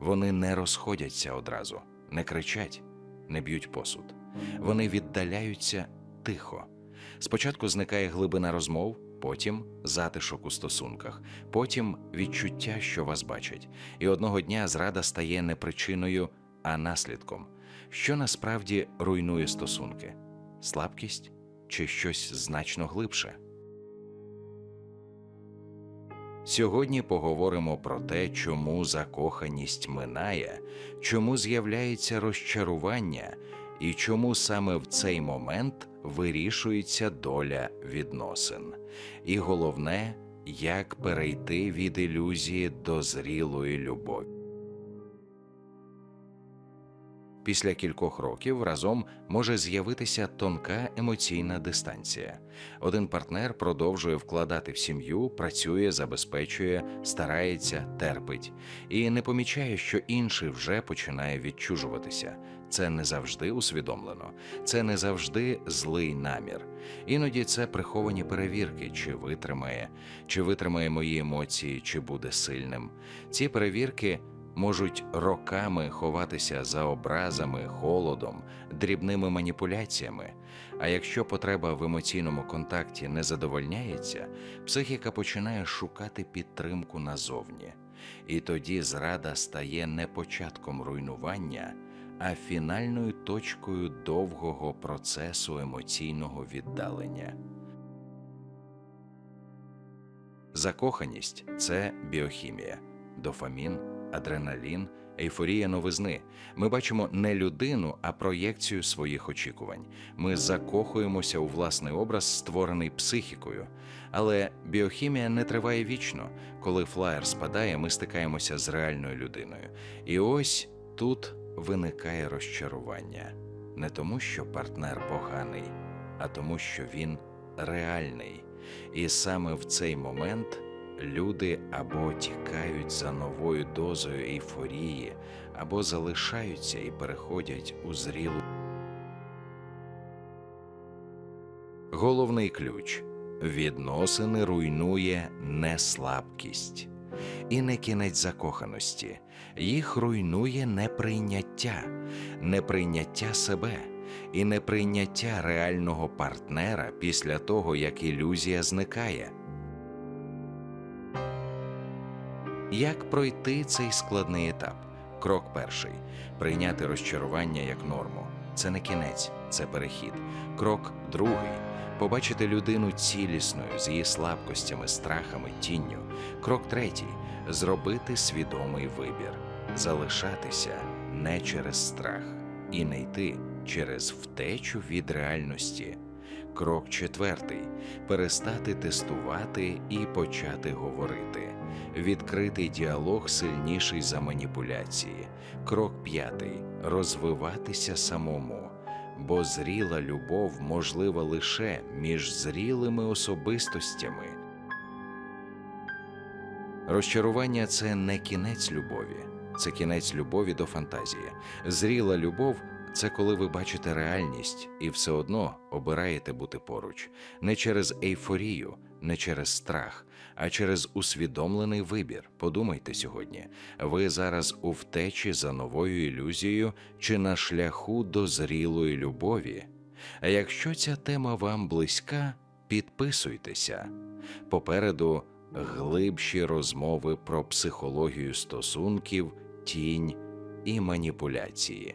Вони не розходяться одразу, не кричать, не б'ють посуд. Вони віддаляються тихо. Спочатку зникає глибина розмов, потім затишок у стосунках, потім відчуття, що вас бачать. І одного дня зрада стає не причиною, а наслідком, що насправді руйнує стосунки слабкість чи щось значно глибше. Сьогодні поговоримо про те, чому закоханість минає, чому з'являється розчарування і чому саме в цей момент вирішується доля відносин. І головне, як перейти від ілюзії до зрілої любові. Після кількох років разом може з'явитися тонка емоційна дистанція. Один партнер продовжує вкладати в сім'ю, працює, забезпечує, старається, терпить і не помічає, що інший вже починає відчужуватися. Це не завжди усвідомлено, це не завжди злий намір. Іноді це приховані перевірки, чи витримає, чи витримає мої емоції, чи буде сильним. Ці перевірки можуть роками ховатися за образами, холодом, дрібними маніпуляціями. А якщо потреба в емоційному контакті не задовольняється, психіка починає шукати підтримку назовні. І тоді зрада стає не початком руйнування, а фінальною точкою довгого процесу емоційного віддалення. Закоханість це біохімія, дофамін, адреналін, ейфорія новизни. Ми бачимо не людину, а проєкцію своїх очікувань. Ми закохуємося у власний образ, створений психікою. Але біохімія не триває вічно. Коли флаєр спадає, ми стикаємося з реальною людиною. І ось тут виникає розчарування. Не тому, що партнер поганий, а тому, що він реальний. І саме в цей момент люди або тікають за новою дозою ейфорії, або залишаються і переходять у зрілу. Головний ключ. Відносини руйнує не слабкість і не кінець закоханості, їх руйнує неприйняття, неприйняття себе. І неприйняття реального партнера після того, як ілюзія зникає. Як пройти цей складний етап? Крок перший прийняти розчарування як норму. Це не кінець, це перехід. Крок другий побачити людину цілісною з її слабкостями, страхами, тінню. Крок третій зробити свідомий вибір, залишатися не через страх і не йти через втечу від реальності. Крок четвертий перестати тестувати і почати говорити. Відкритий діалог сильніший за маніпуляції. Крок п'ятий розвиватися самому. Бо зріла любов можлива лише між зрілими особистостями. Розчарування це не кінець любові, це кінець любові до фантазії. Зріла любов це коли ви бачите реальність і все одно обираєте бути поруч, не через ейфорію, не через страх, а через усвідомлений вибір. Подумайте сьогодні, ви зараз у втечі за новою ілюзією чи на шляху до зрілої любові. А якщо ця тема вам близька, підписуйтеся. Попереду глибші розмови про психологію стосунків, тінь і маніпуляції.